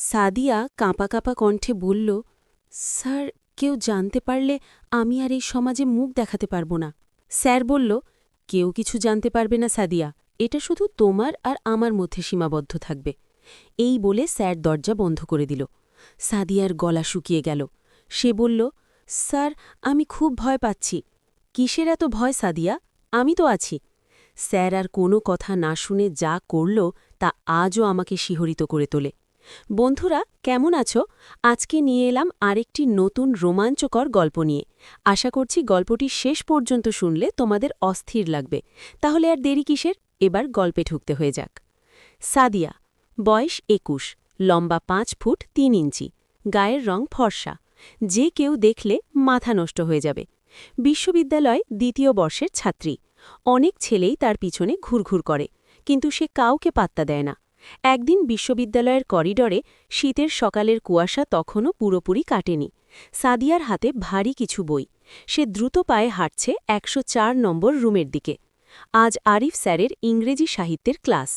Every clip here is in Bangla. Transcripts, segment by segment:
সাদিয়া কাঁপা কাঁপা কণ্ঠে বলল, স্যার, কেউ জানতে পারলে আমি আর এই সমাজে মুখ দেখাতে পারব না। স্যার বলল, কেউ কিছু জানতে পারবে না সাদিয়া। এটা শুধু তোমার আর আমার মধ্যে সীমাবদ্ধ থাকবে। এই বলে স্যার দরজা বন্ধ করে দিল। সাদিয়ার গলা শুকিয়ে গেল। সে বলল, স্যার, আমি খুব ভয় পাচ্ছি। কিসের এত ভয় সাদিয়া? আমি তো আছি। স্যার আর কোনো কথা না শুনে যা করল তা আজও আমাকে শিহরিত করে তোলে। বন্ধুরা, কেমন আছো? আজকে নিয়ে এলাম আরেকটি নতুন রোমাঞ্চকর গল্প নিয়ে। আশা করছি গল্পটি শেষ পর্যন্ত শুনলে তোমাদের অস্থির লাগবে। তাহলে আর দেরি কিসের? এবার গল্পে ঢুকতে হয়ে যাক। সাদিয়া, বয়স একুশ, লম্বা পাঁচ ফুট তিন ইঞ্চি, গায়ের রং ফর্সা। যে কেউ দেখলে মাথা নষ্ট হয়ে যাবে। বিশ্ববিদ্যালয় দ্বিতীয় বর্ষের ছাত্রী। অনেক ছেলেই তার পিছনে ঘুরঘুর করে, কিন্তু সে কাউকে পাত্তা দেয় না। একদিন বিশ্ববিদ্যালয়ের করিডরে শীতের সকালের কুয়াশা তখনও পুরোপুরি কাটেনি। সাদিয়ার হাতে ভারী কিছু বই। সে দ্রুত পায়ে হাঁটছে একশো চার নম্বর রুমের দিকে। আজ আরিফ স্যারের ইংরেজি সাহিত্যের ক্লাস।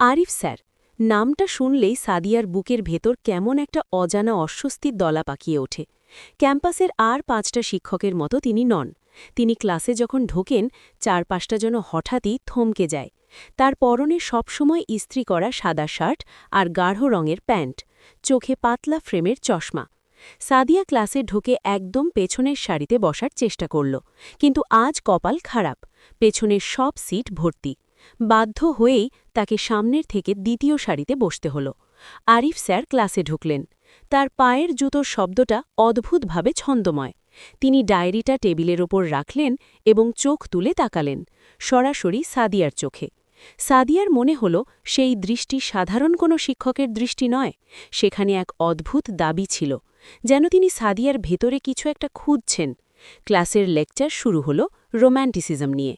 আরিফ স্যার, নামটা শুনলেই সাদিয়ার বুকের ভেতর কেমন একটা অজানা অস্বস্তির দলা পাকিয়ে ওঠে। ক্যাম্পাসের আর পাঁচটা শিক্ষকের মতো তিনি নন। তিনি ক্লাসে যখন ঢোকেন, চারপাশটা যেন হঠাৎই থমকে যায়। তার পরনে সবসময় ইস্ত্রি করা সাদা শার্ট আর গাঢ় রঙের প্যান্ট, চোখে পাতলা ফ্রেমের চশমা। সাদিয়া ক্লাসে ঢুকে একদম পেছনের সারিতে বসার চেষ্টা করল, কিন্তু আজ কপাল খারাপ, পেছনের সব সিট ভর্তি। বাধ্য হয়েই তাকে সামনের থেকে দ্বিতীয় সারিতে বসতে হল। আরিফ স্যার ক্লাসে ঢুকলেন। তার পায়ের জুতোর শব্দটা অদ্ভুতভাবে ছন্দময়। তিনি ডায়েরিটা টেবিলের ওপর রাখলেন এবং চোখ তুলে তাকালেন, সরাসরি সাদিয়ার চোখে। সাদিয়ার মনে হল সেই দৃষ্টি সাধারণ কোনো শিক্ষকের দৃষ্টি নয়, সেখানে এক অদ্ভুত দাবি ছিল, যেন তিনি সাদিয়ার ভেতরে কিছু একটা খুঁজছেন। ক্লাসের লেকচার শুরু হল রোম্যান্টিসিজম নিয়ে।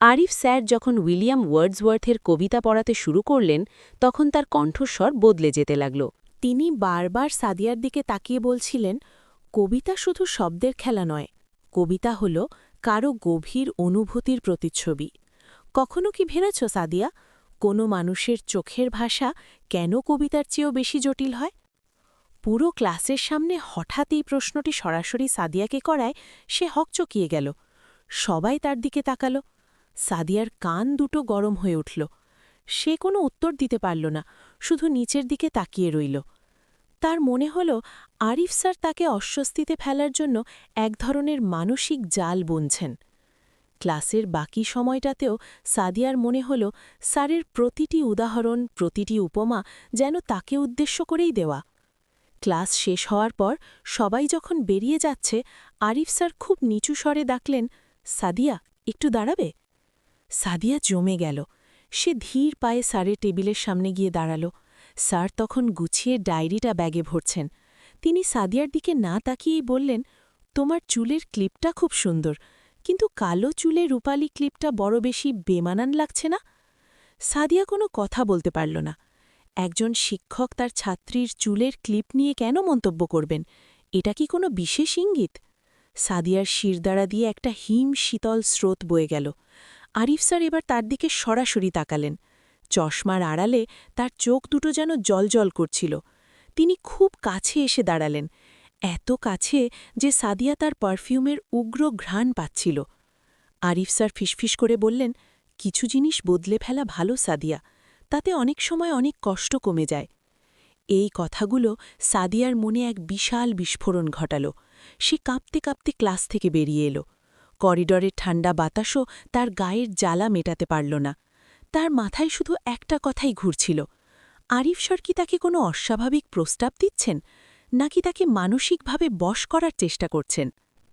আরিফ স্যার যখন উইলিয়াম ওয়ার্ডসওয়ার্থের কবিতা পড়াতে শুরু করলেন, তখন তার কণ্ঠস্বর বদলে যেতে লাগল। তিনি বারবার সাদিয়ার দিকে তাকিয়ে বলছিলেন কবিতা শুধু শব্দের খেলা নয়, কবিতা হল কারও গভীর অনুভূতির প্রতিচ্ছবি। কখনো কি ভেবেছ, সাদিয়া, কোনো মানুষের চোখের ভাষা কেন কবিতার চেয়েও বেশি জটিল হয়? পুরো ক্লাসের সামনে হঠাৎ এই প্রশ্নটি সরাসরি সাদিয়াকে করায় সে হকচকিয়ে গেল। সবাই তার দিকে তাকালো। সাদিয়ার কান দুটো গরম হয়ে উঠল। সে কোনো উত্তর দিতে পারল না, শুধু নিচের দিকে তাকিয়ে রইল। তার মনে হল আরিফ স্যার তাকে অস্বস্তিতে ফেলার জন্য এক ধরনের মানসিক জাল বুনছেন। ক্লাসের বাকি সময়টাতেও সাদিয়ার মনে হল স্যারের প্রতিটি উদাহরণ, প্রতিটি উপমা যেন তাকে উদ্দেশ্য করেই দেওয়া। ক্লাস শেষ হওয়ার পর সবাই যখন বেরিয়ে যাচ্ছে, আরিফ স্যার খুব নিচু স্বরে ডাকলেন, সাদিয়া, একটু দাঁড়াবে? সাদিয়া জমে গেল। সে ধীর পায়ে স্যারের টেবিলের সামনে গিয়ে দাঁড়াল। স্যার তখন গুছিয়ে ডায়েরিটা ব্যাগে ভরছেন। তিনি সাদিয়ার দিকে না তাকিয়েই বললেন, তোমার চুলের ক্লিপটা খুব সুন্দর, কিন্তু কালো চুলে রূপালী ক্লিপটা বড় বেশি বেমানান লাগছে না? সাদিয়া কোনো কথা বলতে পারল না। একজন শিক্ষক তার ছাত্রীর চুলের ক্লিপ নিয়ে কেন মন্তব্য করবেন? এটা কি কোনো বিশেষ ইঙ্গিত? সাদিয়ার শিরদাঁড়া দিয়ে একটা হিম শীতল স্রোত বয়ে গেল। আরিফ স্যার এবার তার দিকে সরাসরি তাকালেন। চশমার আড়ালে তার চোখ দুটো যেন জলজল করছিল। তিনি খুব কাছে এসে দাঁড়ালেন, এত কাছে যে সাদিয়া তার পারফিউমের উগ্র ঘ্রাণ পাচ্ছিল। আরিফ স্যার ফিসফিস করে বললেন, কিছু জিনিস বদলে ফেলা ভালো, সাদিয়া। তাতে অনেক সময় অনেক কষ্ট কমে যায়। এই কথাগুলো সাদিয়ার মনে এক বিশাল বিস্ফোরণ ঘটাল। সে কাঁপতে কাঁপতে ক্লাস থেকে বেরিয়ে এলো। করিডরের ঠান্ডা বাতাসও তার গায়ের জ্বালা মেটাতে পারল না। তার মাথায় শুধু একটা কথাই ঘুরছিল। আরিফ সর কি তাকে কোনো অস্বাভাবিক প্রস্তাব দিচ্ছেন, নাকি তাকে মানসিকভাবে বশ করার চেষ্টা করছেন?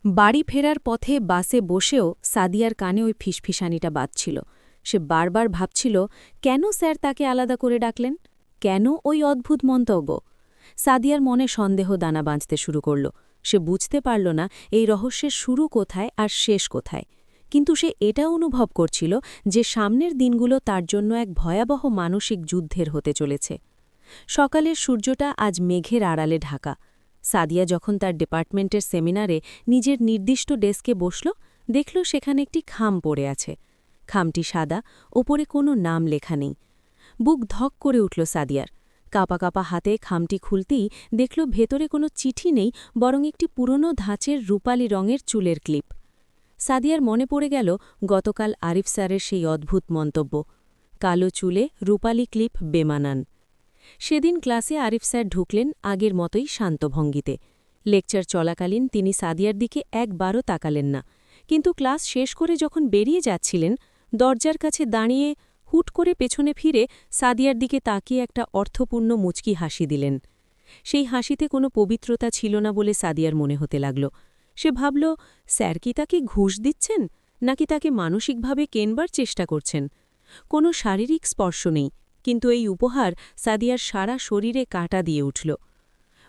বাড়ি ফেরার পথে বাসে বসেও সাদিয়ার কানে ওই ফিসফিসানিটা বাজছিল। সে বারবার ভাবছিল, কেন স্যার তাকে আলাদা করে ডাকলেন? কেন ওই অদ্ভুত মন্তব্য? সাদিয়ার মনে সন্দেহ দানা বাঁচতে শুরু করল। সে বুঝতে পারল না, এই রহস্যের শুরু কোথায় আর শেষ কোথায়। কিন্তু সে এটা অনুভব করছিল যে সামনের দিনগুলো তার জন্য এক ভয়াবহ মানসিক যুদ্ধের হতে চলেছে। সকালের সূর্যটা আজ মেঘের আড়ালে ঢাকা। সাদিয়া যখন তার ডিপার্টমেন্টের সেমিনারে নিজের নির্দিষ্ট ডেস্কে বসল, দেখল সেখানে একটি খাম পড়ে আছে। খামটি সাদা, ওপরে কোনো নাম লেখা নেই। বুক ধক করে উঠল সাদিয়ার। কাপা কাপা হাতে খামটি খুলতেই দেখল ভেতরে কোনো চিঠি নেই, বরং একটি পুরনো ধাঁচের রূপালি রঙের চুলের ক্লিপ। সাদিয়ার মনে পড়ে গেল গতকাল আরিফ স্যারের সেই অদ্ভুত মন্তব্য। কালো চুলে রূপালি ক্লিপ বেমানান। সেদিন ক্লাসে আরিফ স্যার ঢুকলেন আগের মতোই শান্ত ভঙ্গিতে। লেকচার চলাকালীন তিনি সাদিয়ার দিকে একবারও তাকালেন না। কিন্তু ক্লাস শেষ করে যখন বেরিয়ে যাচ্ছিলেন, দরজার কাছে দাঁড়িয়ে হুট করে পেছনে ফিরে সাদিয়ার দিকে তাকিয়ে একটা অর্থপূর্ণ মুচকি হাসি দিলেন। সেই হাসিতে কোনো পবিত্রতা ছিল না বলে সাদিয়ার মনে হতে লাগল। সে ভাবল, স্যার কি তাকে ঘুষ দিচ্ছেন? নাকি তাকে মানসিকভাবে কেনবার চেষ্টা করছেন? কোনো শারীরিক স্পর্শ নেই, কিন্তু এই উপহার সাদিয়ার সারা শরীরে কাটা দিয়ে উঠল।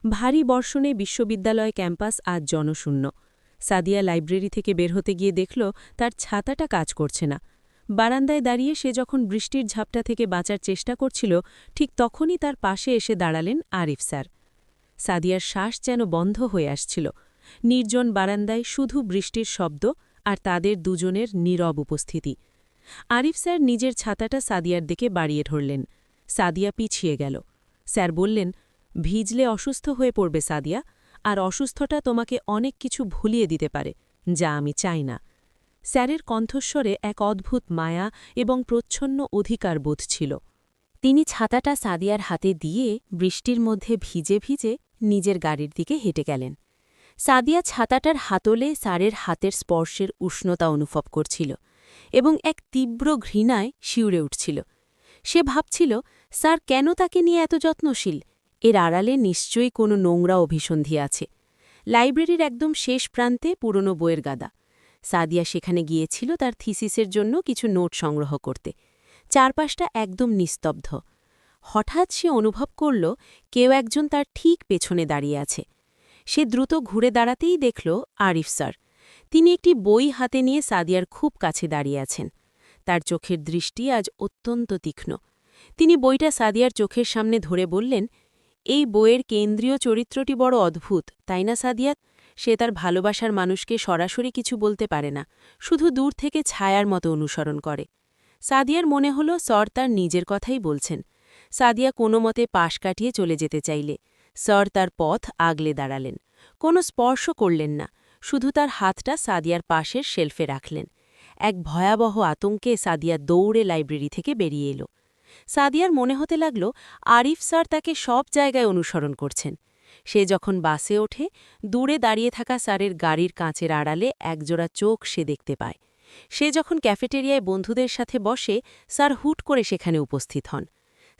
ভারী বর্ষণে বিশ্ববিদ্যালয় ক্যাম্পাস আজ জনশূন্য। সাদিয়া লাইব্রেরি থেকে বের হতে গিয়ে দেখল, তার ছাতাটা কাজ করছে না। বারান্দায় দাঁড়িয়ে সে যখন বৃষ্টির ঝাপটা থেকে বাঁচার চেষ্টা করছিল, ঠিক তখনই তার পাশে এসে দাঁড়ালেন আরিফ স্যার। সাদিয়ার শ্বাস যেন বন্ধ হয়ে আসছিল। নির্জন বারান্দায় শুধু বৃষ্টির শব্দ আর তাদের দুজনের নীরব উপস্থিতি। আরিফ স্যার নিজের ছাতাটা সাদিয়ার দিকে বাড়িয়ে ধরলেন। সাদিয়া পিছিয়ে গেল। স্যার বললেন, ভিজলে অসুস্থ হয়ে পড়বে সাদিয়া, আর অসুস্থটা তোমাকে অনেক কিছু ভুলিয়ে দিতে পারে, যা আমি চাই না। স্যারের কণ্ঠস্বরে এক অদ্ভুত মায়া এবং প্রচ্ছন্ন অধিকার বোধ ছিল। তিনি ছাতাটা সাদিয়ার হাতে দিয়ে বৃষ্টির মধ্যে ভিজে ভিজে নিজের গাড়ির দিকে হেঁটে গেলেন। সাদিয়া ছাতাটার হাতলে স্যারের হাতের স্পর্শের উষ্ণতা অনুভব করছিল এবং এক তীব্র ঘৃণায় শিউরে উঠছিল। সে ভাবছিল, স্যার, কেন তাকে নিয়ে এত যত্নশীল? এর আড়ালে নিশ্চয়ই কোনো নোংরা অভিসন্ধি আছে। লাইব্রেরির একদম শেষ প্রান্তে পুরনো বইয়ের গাদা। সাদিয়া সেখানে গিয়েছিল তার থিসিসের জন্য কিছু নোট সংগ্রহ করতে। চারপাশটা একদম নিস্তব্ধ। হঠাৎ সে অনুভব করল, কেউ একজন তার ঠিক পেছনে দাঁড়িয়ে আছে। সে দ্রুত ঘুরে দাঁড়াতেই দেখল আরিফ স্যার। তিনি একটি বই হাতে নিয়ে সাদিয়ার খুব কাছে দাঁড়িয়ে আছেন। তার চোখের দৃষ্টি আজ অত্যন্ত তীক্ষ্ণ। তিনি বইটা সাদিয়ার চোখের সামনে ধরে বললেন, এই বইয়ের কেন্দ্রীয় চরিত্রটি বড় অদ্ভুত, তাই না সাদিয়াত সে তার ভালোবাসার মানুষকে সরাসরি কিছু বলতে পারে না, শুধু দূর থেকে ছায়ার মতো অনুসরণ করে। সাদিয়ার মনে হল সর তার নিজের কথাই বলছেন। সাদিয়া কোনো মতে পাশ কাটিয়ে চলে যেতে চাইলে। সর তার পথ আগলে দাঁড়ালেন। কোনো স্পর্শ করলেন না, শুধু তার হাতটা সাদিয়ার পাশের শেলফে রাখলেন। এক ভয়াবহ আতঙ্কে সাদিয়া দৌড়ে লাইব্রেরি থেকে বেরিয়ে এলো। সাদিয়ার মনে হতে লাগল, আরিফ স্যার তাকে সব জায়গায় অনুসরণ করছেন। সে যখন বাসে ওঠে, দূরে দাঁড়িয়ে থাকা স্যারের গাড়ির কাঁচের আড়ালে একজোড়া চোখ সে দেখতে পায়। সে যখন ক্যাফেটেরিয়ায় বন্ধুদের সাথে বসে, স্যার হুট করে সেখানে উপস্থিত হন।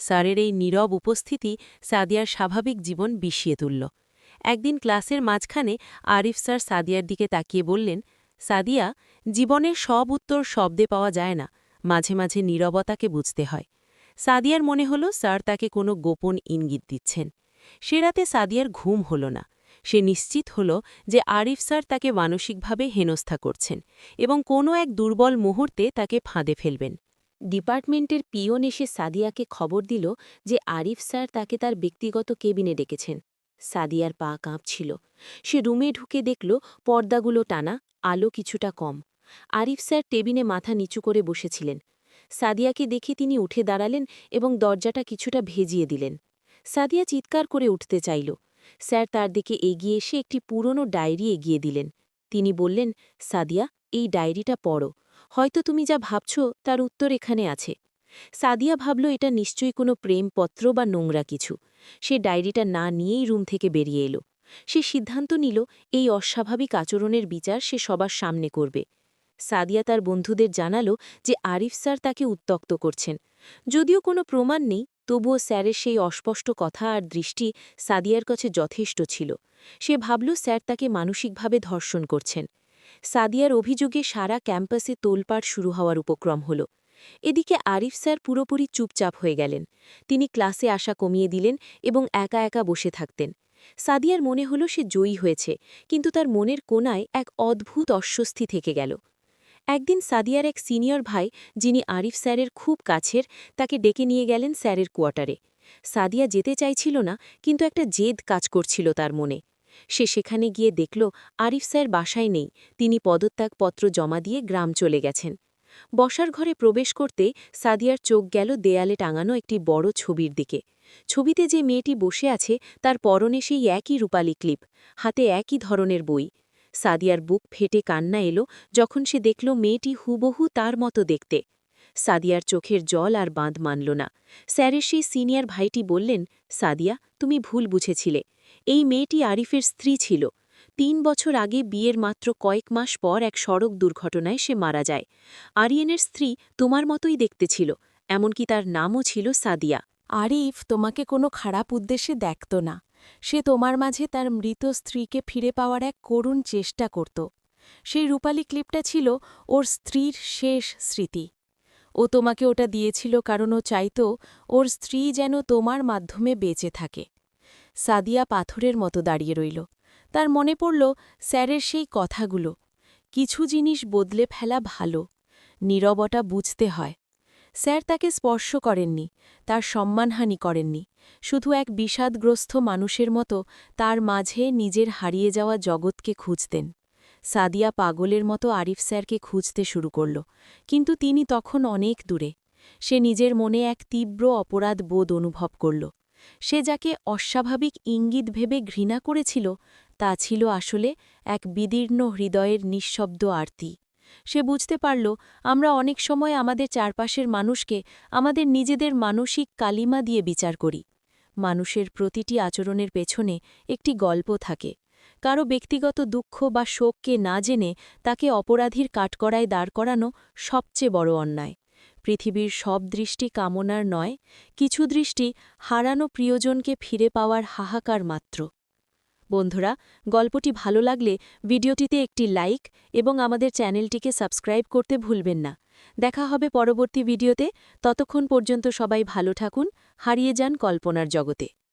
স্যারের এই নীরব উপস্থিতি সাদিয়ার স্বাভাবিক জীবন বিষিয়ে তুলল। একদিন ক্লাসের মাঝখানে আরিফ স্যার সাদিয়ার দিকে তাকিয়ে বললেন, সাদিয়া জীবনের সব উত্তর শব্দে পাওয়া যায় না, মাঝে মাঝে নীরবতাকে বুঝতে হয়। সাদিয়ার মনে হল স্যার তাকে কোনো গোপন ইঙ্গিত দিচ্ছেন। সে রাতে সাদিয়ার ঘুম হল না। সে নিশ্চিত হল যে আরিফ স্যার তাকে মানসিকভাবে হেনস্থা করছেন এবং কোনো এক দুর্বল মুহূর্তে তাকে ফাঁদে ফেলবেন। ডিপার্টমেন্টের পিয়ন এসে সাদিয়াকে খবর দিল যে আরিফ স্যার তাকে তার ব্যক্তিগত কেবিনে ডেকেছেন। সাদিয়ার পা কাঁপছিল। সে রুমে ঢুকে দেখল পর্দাগুলো টানা, আলো কিছুটা কম। আরিফ স্যার টেবিনে মাথা নিচু করে বসেছিলেন। সাদিয়াকে দেখে তিনি উঠে দাঁড়ালেন এবং দরজাটা কিছুটা ভেজিয়ে দিলেন। সাদিয়া চিৎকার করে উঠতে চাইল। স্যার তার দিকে এগিয়ে এসে একটি পুরনো ডায়েরি এগিয়ে দিলেন। তিনি বললেন, সাদিয়া, এই ডায়েরিটা পড়ো। হয়তো তুমি যা ভাবছ তার উত্তর এখানে আছে। সাদিয়া ভাবল এটা নিশ্চয়ই কোনো প্রেমপত্র বা নোংরা কিছু। সে ডায়েরিটা না নিয়েই রুম থেকে বেরিয়ে এলো। সে সিদ্ধান্ত নিল এই অস্বাভাবিক আচরণের বিচার সে সবার সামনে করবে। সাদিয়া তার বন্ধুদের জানালো যে আরিফ স্যার তাকে উত্তক্ত করছেন। যদিও কোনো প্রমাণ নেই, তবুও স্যারের সেই অস্পষ্ট কথা আর দৃষ্টি সাদিয়ার কাছে যথেষ্ট ছিল। সে ভাবল স্যার তাকে মানসিকভাবে ধর্ষণ করছেন। সাদিয়ার অভিযোগে সারা ক্যাম্পাসে তোলপাড় শুরু হওয়ার উপক্রম হল। এদিকে আরিফ স্যার পুরোপুরি চুপচাপ হয়ে গেলেন। তিনি ক্লাসে আসা কমিয়ে দিলেন এবং একা একা বসে থাকতেন। সাদিয়ার মনে হল সে জয়ী হয়েছে, কিন্তু তার মনের কোনায় এক অদ্ভুত অস্বস্তি থেকে গেল। একদিন সাদিয়ার এক সিনিয়র ভাই, যিনি আরিফ স্যারের খুব কাছের, তাকে ডেকে নিয়ে গেলেন স্যারের কোয়ার্টারে। সাদিয়া যেতে চাইছিল না, কিন্তু একটা জেদ কাজ করছিল তার মনে। সে সেখানে গিয়ে দেখল, আরিফ স্যার বাসায় নেই, তিনি পদত্যাগপত্র জমা দিয়ে গ্রাম চলে গেছেন। বসার ঘরে প্রবেশ করতে সাদিয়ার চোখ গেল দেয়ালে টাঙানো একটি বড় ছবির দিকে। ছবিতে যে মেয়েটি বসে আছে, তার পরনে সেই একই রূপালী ক্লিপ, হাতে একই ধরনের বই। সাদিয়ার বুক ফেটে কান্না এলো যখন সে দেখল মেয়েটি হুবহু তার মতো দেখতে। সাদিয়ার চোখের জল আর বাঁধ মানল না। স্যারের সেই সিনিয়র ভাইটি বললেন, সাদিয়া, তুমি ভুল বুঝেছিলে। এই মেয়েটি আরিফের স্ত্রী ছিল। তিন বছর আগে বিয়ের মাত্র কয়েক মাস পর এক সড়ক দুর্ঘটনায় সে মারা যায়। আরিয়েনের স্ত্রী তোমার মতোই দেখতে ছিল, এমনকি তার নামও ছিল সাদিয়া। আরিফ তোমাকে কোনো খারাপ উদ্দেশ্যে দেখত না। সে তোমার মাঝে তার মৃত স্ত্রীকে ফিরে পাওয়ার এক করুণ চেষ্টা করত। সেই রূপালী ক্লিপটা ছিল ওর স্ত্রীর শেষ স্মৃতি। ও তোমাকে ওটা দিয়েছিল কারণ ও চাইত ওর স্ত্রী যেন তোমার মাধ্যমে বেঁচে থাকে। সাদিয়া পাথরের মতো দাঁড়িয়ে রইল। তার মনে পড়ল, স্যারের সেই কথাগুলো। কিছু জিনিস বদলে ফেলা ভালো। নীরবটা বুঝতে হয়। স্যার তাকে স্পর্শ করেননি, তার সম্মানহানি করেননি। শুধু এক বিষাদগ্রস্ত মানুষের মতো তার মাঝে নিজের হারিয়ে যাওয়া জগৎকে খুঁজতেন। সাদিয়া পাগলের মতো আরিফ স্যারকে খুঁজতে শুরু করল, কিন্তু তিনি তখন অনেক দূরে। সে নিজের মনে এক তীব্র অপরাধ বোধ অনুভব করল। সে যাকে অস্বাভাবিক ইঙ্গিত ভেবে ঘৃণা করেছিল, তা ছিল আসলে এক বিদীর্ণ হৃদয়ের নিঃশব্দ আরতি। সে বুঝতে পারল, আমরা অনেক সময় আমাদের চারপাশের মানুষকে আমাদের নিজেদের মানসিক কালিমা দিয়ে বিচার করি। মানুষের প্রতিটি আচরণের পেছনে একটি গল্প থাকে। কারও ব্যক্তিগত দুঃখ বা শোককে না জেনে তাকে অপরাধীর কাঠকড়ায় দাঁড় করানো সবচেয়ে বড় অন্যায়। পৃথিবীর সব দৃষ্টি কামনার নয়, কিছু দৃষ্টি হারানো প্রিয়জনকে ফিরে পাওয়ার হাহাকার মাত্র। বন্ধুরা, গল্পটি ভালো লাগলে ভিডিওটিতে একটি লাইক এবং আমাদের চ্যানেলটিকে সাবস্ক্রাইব করতে ভুলবেন না। দেখা হবে পরবর্তী ভিডিওতে। ততক্ষণ পর্যন্ত সবাই ভালো থাকুন, হারিয়ে যান কল্পনার জগতে।